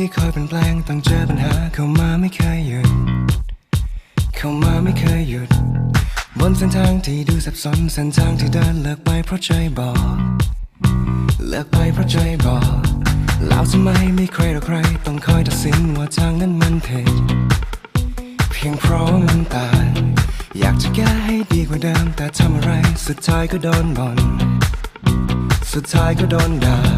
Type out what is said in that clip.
ที่คอยเปลี่ยนแปลงต้องเจอปัญหาเข้ามาไม่เคยหยุด เข้ามาไม่เคยหยุด บนเส้นทางที่ดูสับสนเส้นทางที่เดินเลิกไปเพราะใจบอกเลิกไปเพราะใจบอกแล้วทำไมไม่ใครหรอกใครต้องคอยตัดสินว่าทางนั้นมันผิดเพียงเพราะมันต่างอยากจะแก้ให้ดีกว่าเดิมแต่ทำอะไร สุดท้ายก็โดนบ่นสุดท้ายก็โดนด่า